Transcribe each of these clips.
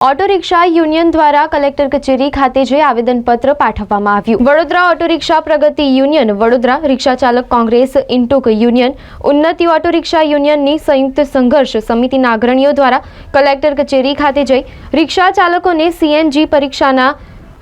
Auto rickshaw union દ્વારા collector કચેરી ખાતે જઈ આવેદનપત્ર પાઠવવામાં આવ્યું. Vadodara auto rickshaw Pragati union, Vadodara rickshaw ચાલક Congress, INTUC union, Unnati auto rickshaw યુનિયનની સંયુક્ત સંઘર્ષ સમિતિના અગ્રણીઓ દ્વારા કલેક્ટર કચેરી ખાતે જઈ રિક્ષા ચાલકોને સીએનજી પરીક્ષાના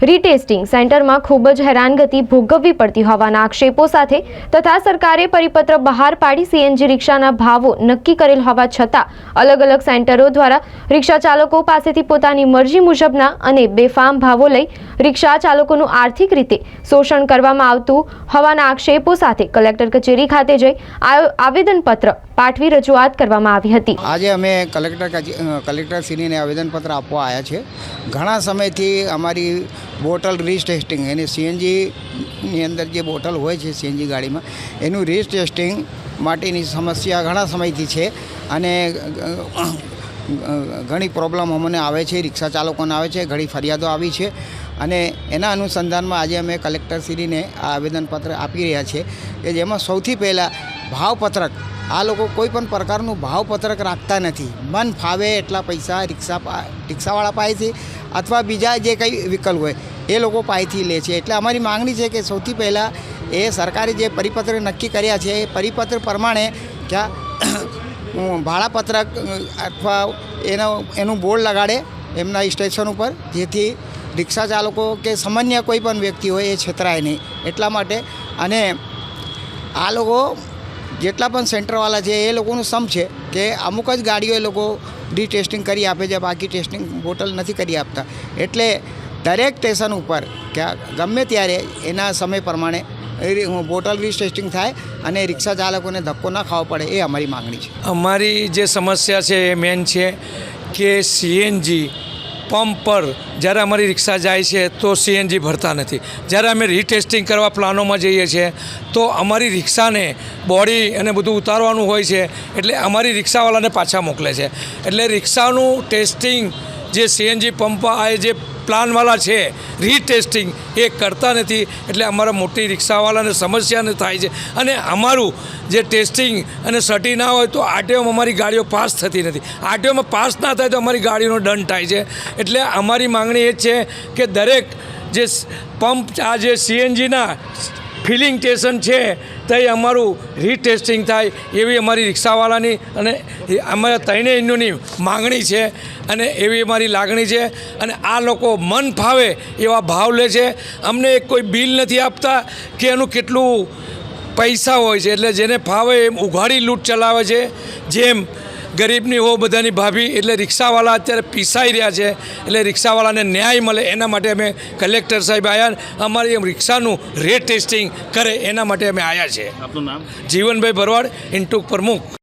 રીટેસ્ટિંગ સેન્ટરમાં ખૂબ જ હેરાનગતિ ભોગવવી પડતી હોવાના આક્ષેપો સાથે તથા સરકારે પરિપત્ર બહાર પાડી સીએનજી રિક્ષાના ભાવો નક્કી કરેલ હોવા છતાં અલગ અલગ સેન્ટરો દ્વારા રિક્ષા ચાલકો પાસેથી પોતાની મરજી મુજબના અને બેફામ ભાવો લઈ રિક્ષા ચાલકોનું આર્થિક રીતે શોષણ કરવામાં આવતું હોવાના આક્ષેપો સાથે કલેક્ટર કચેરી ખાતે જઈ આવેદનપત્ર પાઠવી રજૂઆત કરવામાં આવી હતી. આજે અમે કલેક્ટર કલેક્ટર કલેક્ટરશ્રીને આવેદનપત્ર આપવા આવ્યા છે. ઘણા સમયથી અમારી બોટલ રીટેસ્ટિંગ, એની સીએનજીની અંદર જે બોટલ હોય છે સીએનજી ગાડીમાં, એનું રીટેસ્ટિંગ માટેની સમસ્યા ઘણા સમયથી છે અને ઘણી પ્રોબ્લેમ અમને આવે છે, રિક્ષા ચાલકોને આવે છે, ઘણી ફરિયાદો આવી છે અને એના અનુસંધાનમાં આજે અમે કલેક્ટરશ્રીને આ આવેદનપત્ર આપી રહ્યા છીએ કે જેમાં સૌથી પહેલાં ભાવપત્રક આ લોકો કોઈ પણ પ્રકારનું ભાવપત્રક રાખતા નથી. મન ફાવે એટલા પૈસા રિક્ષા રિક્ષાવાળા પાસેથી અથવા બીજા જે કંઈ વિકલ્પ હોય, એ લોકો પાસેથી લે છે. એટલે અમારી માંગણી છે કે સૌથી પહેલાં એ સરકારે જે પરિપત્ર નક્કી કર્યા છે, એ પરિપત્ર પ્રમાણે ક્યાં ભાડાપત્રક અથવા એનો, એનું બોર્ડ લગાડે એમના સ્ટેશન ઉપર, જેથી રિક્ષા ચાલકો કે સામાન્ય કોઈ પણ વ્યક્તિ હોય એ છેતરાય નહીં. એટલા માટે અને આ લોકો જેટલા પણ સેન્ટરવાળા છે, એ લોકોનું સમ છે કે અમુક જ ગાડીઓ એ લોકો રીટેસ્ટિંગ કરી આપે છે, બાકી ટેસ્ટિંગ બોટલ નથી કરી આપતા. એટલે દરેક સ્ટેશન ઉપર કે ગમે ત્યારે એના સમય પ્રમાણે બોટલ રીટેસ્ટિંગ થાય અને રિક્ષા ચાલકોને ધક્કો ના ખાવો પડે, એ અમારી માગણી છે. અમારી જે સમસ્યા છે, એ મેન છે કે સીએનજી પંપ પર જ્યારે અમારી રિક્ષા જાય છે તો સીએનજી ભરતા નથી. જ્યારે અમે રીટેસ્ટિંગ કરવા પ્લાનોમાં જઈએ છીએ, તો અમારી રિક્ષાને બોડી અને બધું ઉતારવાનું હોય છે, એટલે અમારી રિક્ષાવાળાને પાછા મોકલે છે. એટલે રિક્ષાનું ટેસ્ટિંગ જે સીએનજી પંપ આ જે પ્લાનવાળા છે. રીટેસ્ટિંગ એ કરતા નથી. એટલે અમારા મોટી રિક્ષાવાળાને સમસ્યાને થાય છે. અને અમારું જે ટેસ્ટિંગ અને સટી ના હોય તો આરટીઓમાં અમારી ગાડીઓ પાસ થતી નથી. આરટીઓમાં પાસ ના થાય તો અમારી ગાડીઓનો દંડ થાય છે. એટલે અમારી માંગણી એ છે કે દરેક જે પંપ આ જે સીએનજીના ફિલિંગ સ્ટેશન છે તે અમારું રીટેસ્ટિંગ થાય એવી અમારી રિક્ષાવાળાની અને અમારા ત્રણેય યુનિયનની માંગણી છે અને એવી અમારી લાગણી છે અને આ લોકો મન ફાવે એવા ભાવ લે છે. અમને કોઈ બિલ નથી આપતા કે એનું કેટલું પૈસા હોય છે, એટલે જેને ફાવે એમ ઉઘાડી લૂંટ ચલાવે છે. જેમ ગરીબની હો બધાની ભાભી એટલે રિક્ષાવાળા અત્યારે પીસાઈ રહ્યા છે એટલે રિક્ષાવાળાને ન્યાય મળે એના માટે અમે કલેક્ટર સાહેબ આવ્યા અમારી એમ રિક્ષાનું રેટ ટેસ્ટિંગ કરે એના માટે અમે આવ્યા છે. આપનું નામ? જીવનભાઈ ભરવાડ ઇન્ટુક પ્રમુખ.